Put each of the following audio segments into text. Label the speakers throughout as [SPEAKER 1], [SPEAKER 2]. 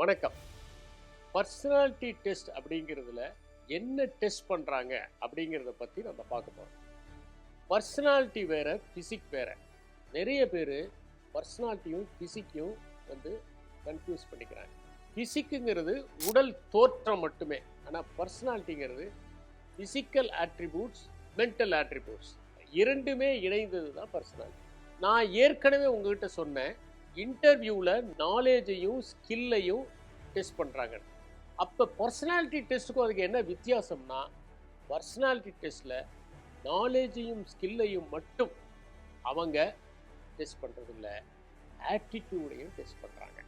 [SPEAKER 1] வணக்கம். Personality test அப்படிங்கிறதுல என்ன டெஸ்ட் பண்ணுறாங்க அப்படிங்கிறத பற்றி நம்ம பார்க்க போகிறோம் பர்சனாலிட்டி வேறு ஃபிசிக் வேற. நிறைய பேர் பர்சனாலிட்டியும் ஃபிசிக்கையும் வந்து கன்ஃபியூஸ் பண்ணிக்கிறாங்க. ஃபிசிக்குங்கிறது உடல் தோற்றம் மட்டுமே. ஆனால் பர்சனாலிட்டிங்கிறது ஃபிசிக்கல் ஆட்ரிபியூட்ஸ் மென்டல் ஆட்ரிபியூட்ஸ் இரண்டுமே இணைந்தது தான் பர்சனாலிட்டி. நான் ஏற்கனவே உங்ககிட்ட சொன்னேன் இன்டர்வியூவில் நாலேஜையும் ஸ்கில்லையும் டெஸ்ட் பண்ணுறாங்க அப்போ பர்சனாலிட்டி டெஸ்ட்டுக்கும் அதுக்கு என்ன வித்தியாசம்னா பர்சனாலிட்டி டெஸ்ட்டில் நாலேஜையும் ஸ்கில்லையும் மட்டும் அவங்க டெஸ்ட் பண்ணுறதில்ல ஆட்டிடியூடையும் டெஸ்ட் பண்ணுறாங்க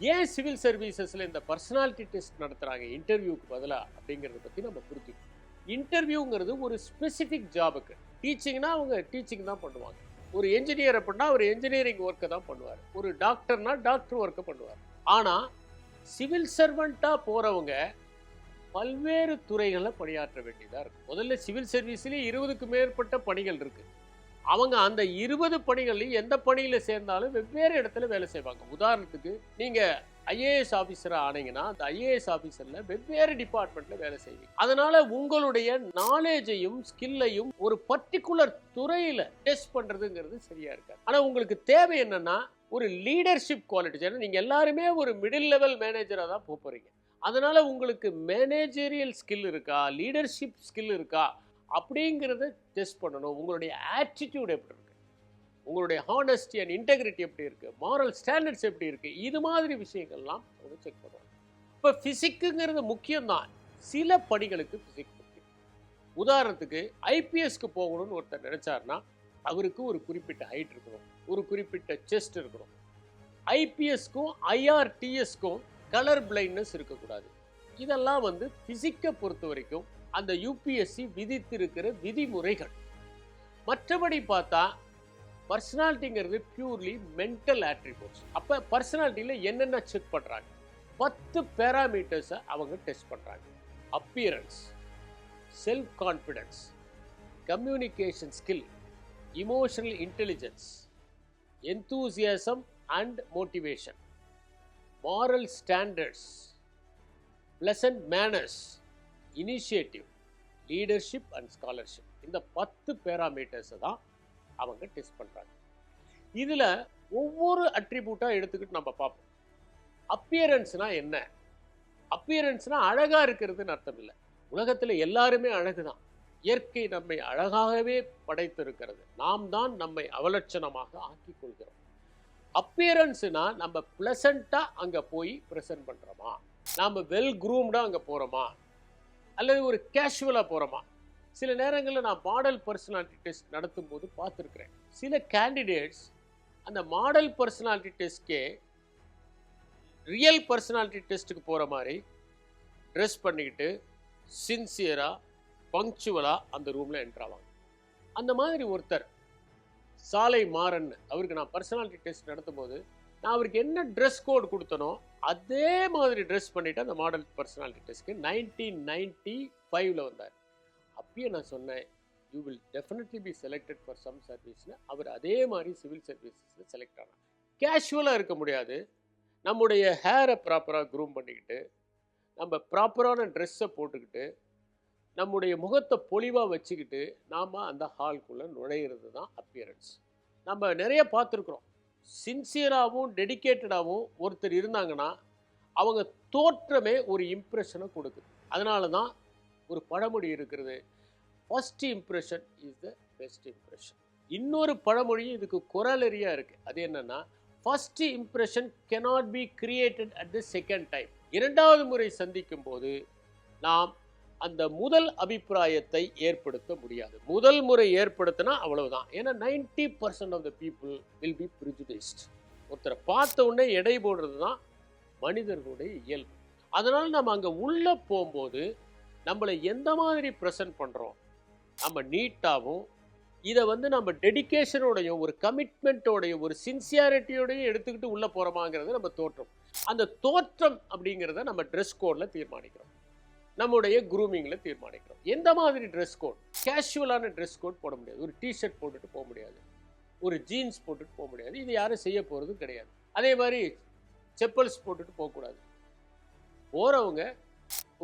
[SPEAKER 1] ஏன் சிவில் சர்வீசஸில் இந்த பர்சனாலிட்டி டெஸ்ட் நடத்துகிறாங்க இன்டர்வியூக்கு பதிலாக அப்படிங்கிறத பற்றி நம்ம புரிஞ்சுக்கணும். இன்டர்வியூங்கிறது ஒரு ஸ்பெசிஃபிக் ஜாபுக்கு டீச்சிங்னா அவங்க டீச்சிங் தான் பண்ணுவாங்க. ஒரு என்ஜினியர் அப்படின்னா அவர் என்ஜினியரிங் ஒர்க்கை தான் பண்ணுவார். ஒரு டாக்டர்னா டாக்டர் ஒர்க்கை பண்ணுவார். ஆனால் சிவில் சர்வெண்ட்டாக போகிறவங்க பல்வேறு துறைகளில் பணியாற்ற வேண்டியதாக இருக்கும் முதல்ல சிவில் சர்வீஸ்லேயே இருபதுக்கு மேற்பட்ட பணிகள் இருக்குது அவங்க அந்த இருபது பணிகள்லையும் எந்த பணியில் சேர்ந்தாலும் வெவ்வேறு இடத்துல வேலை செய்வாங்க. உதாரணத்துக்கு நீங்கள் ஐஏஎஸ் ஆஃபீஸராக ஆனீங்கன்னா அந்த ஐஏஎஸ் ஆஃபீஸரில் வெவ்வேறு டிபார்ட்மெண்ட்டில் வேலை செய்வீங்க. அதனால் உங்களுடைய நாலேஜையும் ஸ்கில்லையும் ஒரு பர்டிகுலர் துறையில் டெஸ்ட் பண்ணுறதுங்கிறது சரியாக இருக்காது. ஆனால் உங்களுக்கு தேவை என்னென்னா ஒரு லீடர்ஷிப் குவாலிட்டிஸ் ஏன்னா நீங்கள் எல்லாருமே ஒரு மிடில் லெவல் மேனேஜராக தான் போக போகிறீங்க அதனால் உங்களுக்கு மேனேஜரியல் ஸ்கில் இருக்கா லீடர்ஷிப் ஸ்கில் இருக்கா அப்படிங்கிறத டெஸ்ட் பண்ணணும். உங்களுடைய ஆட்டிடியூட் எப்படி இருக்கும் உங்களுடைய ஹானஸ்டி அண்ட் இன்டெகிரிட்டி எப்படி இருக்குது மாரல் ஸ்டாண்டர்ட்ஸ் எப்படி இருக்குது இது மாதிரி விஷயங்கள்லாம் அவங்க செக் பண்ணுவாங்க இப்போ ஃபிசிக்குங்கிறது முக்கியம்தான். சில பணிகளுக்கு ஃபிசிக் முக்கியம். உதாரணத்துக்கு ஐபிஎஸ்க்கு போகணும்னு ஒருத்தர் நினச்சாருன்னா அவருக்கு ஒரு குறிப்பிட்ட ஹைட் இருக்கணும். ஒரு குறிப்பிட்ட செஸ்ட் இருக்கணும். ஐபிஎஸ்க்கும் ஐஆர்டிஎஸ்க்கும் கலர் பிளைண்ட்னஸ் இருக்கக்கூடாது. இதெல்லாம் வந்து ஃபிசிக்கை பொறுத்த வரைக்கும் அந்த யூபிஎஸ்சி விதித்திருக்கிற விதிமுறைகள். மற்றபடி பார்த்தா பர்சனாலிட்டிங்கிறது பியூர்லி மென்டல் ஆட்ரிபியூட்ஸ் அப்போ பர்சனாலிட்டியில் என்னென்ன செக் பண்ணுறாங்க பத்து பேராமீட்டர்ஸை அவங்க டெஸ்ட் பண்ணுறாங்க appearance self confidence communication skill emotional intelligence enthusiasm and motivation moral standards pleasant manners initiative leadership and scholarship இந்த பத்து பேராமீட்டர்ஸை தான் அவங்க டெஸ்ட் பண்ணுறாங்க இதில் ஒவ்வொரு அட்ரிபியூட்டாக எடுத்துக்கிட்டு நம்ம பார்ப்போம். அப்பியரன்ஸ்னால் என்ன? அப்பியரன்ஸ்னால் அழகாக இருக்கிறதுன்னு அர்த்தம் இல்லை. உலகத்தில் எல்லாருமே அழகு தான் இயற்கை நம்மை அழகாகவே படைத்திருக்கிறது. நாம் தான் நம்மை அவலட்சணமாக ஆக்கிக் கொள்கிறோம். அப்பியரன்ஸ்னா நம்ம ப்ளசண்ட்டாக அங்கே போய் ப்ரெசென்ட் பண்ணுறோமா நாம் வெல் குரூம்டாக அங்கே போகிறோமா அல்லது ஒரு கேஷுவலாக போகிறோமா சில நேரங்களில் நான் மாடல் பர்சனாலிட்டி டெஸ்ட் நடத்தும் போது பார்த்துருக்குறேன். சில கேண்டிடேட்ஸ் அந்த மாடல் பர்சனாலிட்டி டெஸ்ட்கே ரியல் பர்சனாலிட்டி டெஸ்ட்டுக்கு போகிற மாதிரி ட்ரெஸ் பண்ணிக்கிட்டு சின்சியராக பங்க்சுவலாக அந்த ரூமில் என்ட்ராவாங்க அந்த மாதிரி ஒருத்தர் சாலை மாறன் அவருக்கு நான் பர்சனாலிட்டி டெஸ்ட் நடத்தும் போது நான் அவருக்கு என்ன ட்ரெஸ் கோட் கொடுத்தனோ அதே மாதிரி ட்ரெஸ் பண்ணிவிட்டு அந்த மாடல் பர்சனாலிட்டி டெஸ்ட்க்கு நைன்டீன் நைன்டி ஃபைவ்ல வந்தார். அப்பயே நான் சொன்னேன் you will definitely be selected for some சர்வீஸ்னு அவர் அதே மாதிரி சிவில் சர்வீசஸில் செலக்ட் ஆனார். கேஷுவலாக இருக்க முடியாது. நம்முடைய ஹேரை ப்ராப்பராக க்ரூம் பண்ணிக்கிட்டு நம்ம ப்ராப்பரான ட்ரெஸ்ஸை போட்டுக்கிட்டு நம்முடைய முகத்தை பொலிவாக வச்சுக்கிட்டு நாம் அந்த ஹால்குள்ளே நுழையிறது தான் அப்பியரன்ஸ் நம்ம நிறைய பார்த்துருக்குறோம். சின்சியராகவும் டெடிக்கேட்டடாகவும் ஒருத்தர் இருந்தாங்கன்னா அவங்க தோற்றமே ஒரு இம்ப்ரெஷனை கொடுக்குது. அதனால தான் ஒரு பழமொழி இருக்கிறது. First impression is the best impression இன்னொரு பழமொழியும் இதுக்கு குரலரியாக இருக்குது அது என்னென்னா first impression cannot be created at the second time இரண்டாவது முறை சந்திக்கும் போது நாம் அந்த முதல் அபிப்பிராயத்தை ஏற்படுத்த முடியாது. முதல் முறை ஏற்படுத்தினா அவ்வளவுதான். ஏன்னா ninety percent of the people will be prejudiced ஒருத்தரை பார்த்த உடனே எடை போடுறது தான் மனிதர்களுடைய இயல்பு. அதனால் நம்ம அங்கே உள்ளே போகும்போது நம்மளை எந்த மாதிரி ப்ரெசன்ட் பண்ணுறோம் நம்ம நீட்டாகவும் இதை வந்து நம்ம டெடிக்கேஷனோடையும் ஒரு கமிட்மெண்ட்டோடையும் ஒரு சின்சியாரிட்டியோடையும் எடுத்துக்கிட்டு உள்ளே போகிறோமாங்கிறது நம்ம தோற்றம். அந்த தோற்றம் அப்படிங்கிறத நம்ம ட்ரெஸ் கோடில் தீர்மானிக்கிறோம். நம்முடைய குரூமிங்கில் தீர்மானிக்கிறோம். எந்த மாதிரி ட்ரெஸ் கோட் கேஷுவலான ட்ரெஸ் கோட் போட முடியாது. ஒரு டிஷர்ட் போட்டுட்டு போக முடியாது. ஒரு ஜீன்ஸ் போட்டுட்டு போக முடியாது. இது யாரும் செய்ய போகிறது கிடையாது. அதே மாதிரி செப்பல்ஸ் போட்டுட்டு போகக்கூடாது. போகிறவங்க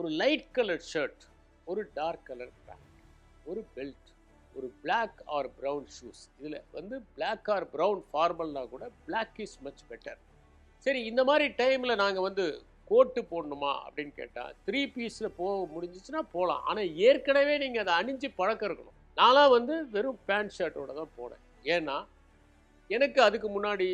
[SPEAKER 1] ஒரு லைட் கலர் ஷர்ட் ஒரு டார்க் கலர் பேண்ட் ஒரு பெல்ட் ஒரு பிளாக் ஆர் ப்ரௌன் ஷூஸ் இதில் வந்து பிளாக் ஆர் ப்ரௌன் ஃபார்மல்னா கூட பிளாக் இஸ் மச் பெட்டர் சரி இந்த மாதிரி டைமில் நாங்கள் வந்து கோட்டு போடணுமா அப்படின்னு கேட்டால் த்ரீ பீஸில் போக முடிஞ்சிச்சுன்னா போகலாம் ஆனால் ஏற்கனவே நீங்கள் அதை அணிஞ்சு பழக்கம் இருக்கணும் நான்லாம் வந்து வெறும் பேண்ட் ஷர்ட்டோட தான் போனேன். ஏன்னா எனக்கு அதுக்கு முன்னாடி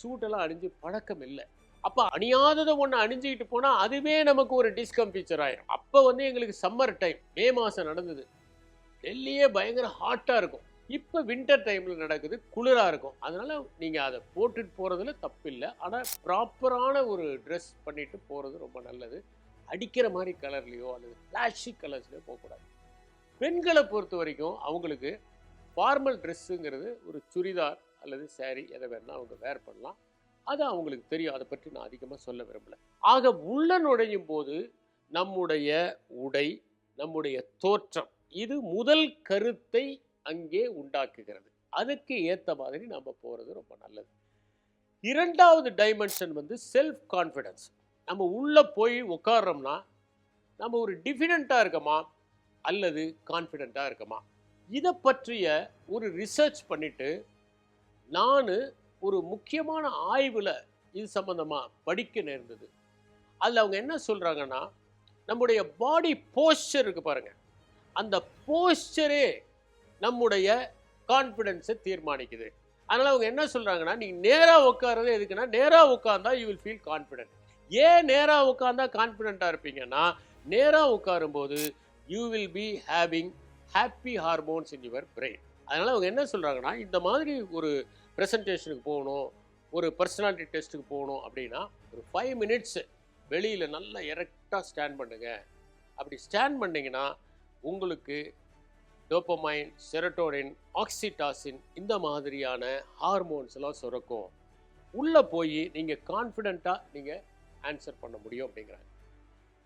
[SPEAKER 1] சூட்டெல்லாம் அணிஞ்சு பழக்கம் இல்லை. அப்போ அணியாததை ஒன்று அணிஞ்சிக்கிட்டு போனால் அதுவே நமக்கு ஒரு டிஸ்கம்ஃபியூச்சர் ஆயிரும். அப்போ வந்து எங்களுக்கு சம்மர் டைம் மே மாதம் நடந்தது. டெல்லியே பயங்கர ஹாட்டாக இருக்கும். இப்போ வின்டர் டைமில் நடக்குது குளிராக இருக்கும். அதனால் நீங்கள் அதை போட்டுட்டு போகிறதுல தப்பில்லை. ஆனால் ப்ராப்பரான ஒரு ட்ரெஸ் பண்ணிட்டு போகிறது ரொம்ப நல்லது. அடிக்கிற மாதிரி கலர்லேயோ அல்லது ஃப்ளாஷி கலர்ஸ்லையோ போகக்கூடாது. பெண்களை பொறுத்த வரைக்கும் அவங்களுக்கு ஃபார்மல் ட்ரெஸ்ஸுங்கிறது ஒரு சுடிதார் அல்லது saree எதை வேணால் அவங்க வேர் பண்ணலாம். அது அவங்களுக்கு தெரியும். அதை பற்றி நான் அதிகமாக சொல்ல விரும்பல. ஆக உள்ள நுழையும் போது நம்முடைய உடை நம்முடைய தோற்றம் இது முதல் கருத்தை அங்கே உண்டாக்குகிறது. அதுக்கு ஏற்ற மாதிரி நம்ம போகிறது ரொம்ப நல்லது. இரண்டாவது டைமென்ஷன் வந்து செல்ஃப் கான்ஃபிடன்ஸ் நம்ம உள்ளே போய் உட்கார்றோம்னா நம்ம ஒரு டிஃபிடண்ட்டாக இருக்கமா? அல்லது கான்ஃபிடெண்ட்டாக இருக்கமா? இதை பற்றிய ஒரு ரிசர்ச் பண்ணிவிட்டு நான் ஒரு முக்கியமான ஆய்வில் இது சம்மந்தமாக படிக்க நேர்ந்தது. அதில் அவங்க என்ன சொல்கிறாங்கன்னா நம்முடைய பாடி போஸ்டர் இருக்கு பாருங்கள் அந்த போஸ்டரே நம்முடைய கான்ஃபிடென்ஸை தீர்மானிக்குது. அதனால் அவங்க என்ன சொல்கிறாங்கன்னா நீங்கள் நேராக உட்காரது எதுக்குன்னா நேராக உட்காந்தா யூ வில் ஃபீல் கான்ஃபிடென்ட் ஏன் நேராக உட்காந்தா கான்ஃபிடென்ட்டாக இருப்பீங்கன்னா நேராக உட்காரும்போது you will be having happy hormones in your brain அதனால் அவங்க என்ன சொல்கிறாங்கன்னா இந்த மாதிரி ஒரு ப்ரெசன்டேஷனுக்கு போகணும் ஒரு பர்சனாலிட்டி டெஸ்ட்டுக்கு போகணும் அப்படின்னா ஒரு ஃபைவ் மினிட்ஸ் வெளியில் நல்லா எரெக்டாக ஸ்டாண்ட் பண்ணுங்க. அப்படி ஸ்டாண்ட் பண்ணிங்கன்னா உங்களுக்கு டோப்பமைன் செரட்டோரின் ஆக்சிடாசின் இந்த மாதிரியான ஹார்மோன்ஸ் எல்லாம் சுரக்கும். உள்ளே போய் நீங்கள் கான்ஃபிடெண்ட்டாக நீங்கள் ஆன்சர் பண்ண முடியும் அப்படிங்கிறாங்க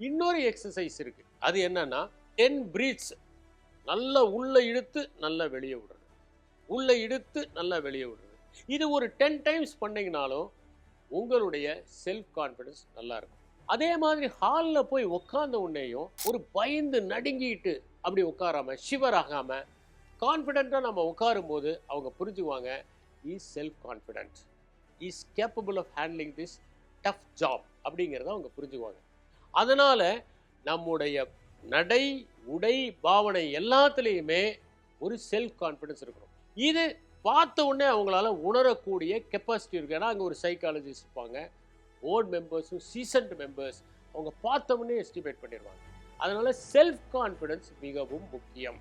[SPEAKER 1] இன்னொரு எக்ஸசைஸ் இருக்குது அது என்னன்னா டென் பிரீத்ஸ் நல்லா உள்ளே இழுத்து நல்லா வெளியே விடுறது உள்ளே இழுத்து நல்லா வெளியே விடுறது இது ஒரு டென் டைம்ஸ் பண்ணிங்கனாலும் உங்களுடைய செல்ஃப் கான்ஃபிடன்ஸ் நல்லா இருக்கும் அதே மாதிரி ஹாலில் போய் உட்கார்ந்த உடனேயும் ஒரு பயந்து நடுங்கிட்டு அப்படி உட்காராம ஷிவர் ஆகாமல் கான்ஃபிடென்ட்டாக நம்ம உட்காரும் போது அவங்க புரிஞ்சுக்குவாங்க is self confident is capable of handling this tough job அப்படிங்கிறத அவங்க புரிஞ்சுக்குவாங்க. அதனால் நம்முடைய நடை உடை பாவனை எல்லாத்துலேயுமே ஒரு செல்ஃப் கான்ஃபிடன்ஸ் இருக்கணும். இது பார்த்த உடனே அவங்களால உணரக்கூடிய கெப்பாசிட்டி இருக்கு. ஏன்னா அங்கே ஒரு சைக்காலஜிஸ்ட் இருப்பாங்க. போர்ட் மெம்பர்ஸும் சீசன்ட் மெம்பர்ஸ் அவங்க பார்த்த உடனே எஸ்டிமேட் பண்ணிடுவாங்க. அதனால செல்ஃப் கான்ஃபிடன்ஸ் மிகவும் முக்கியம்.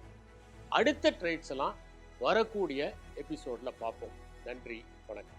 [SPEAKER 1] அடுத்த ட்ரேட்ஸ் எல்லாம் வரக்கூடிய எபிசோடில் பார்ப்போம். நன்றி வணக்கம்.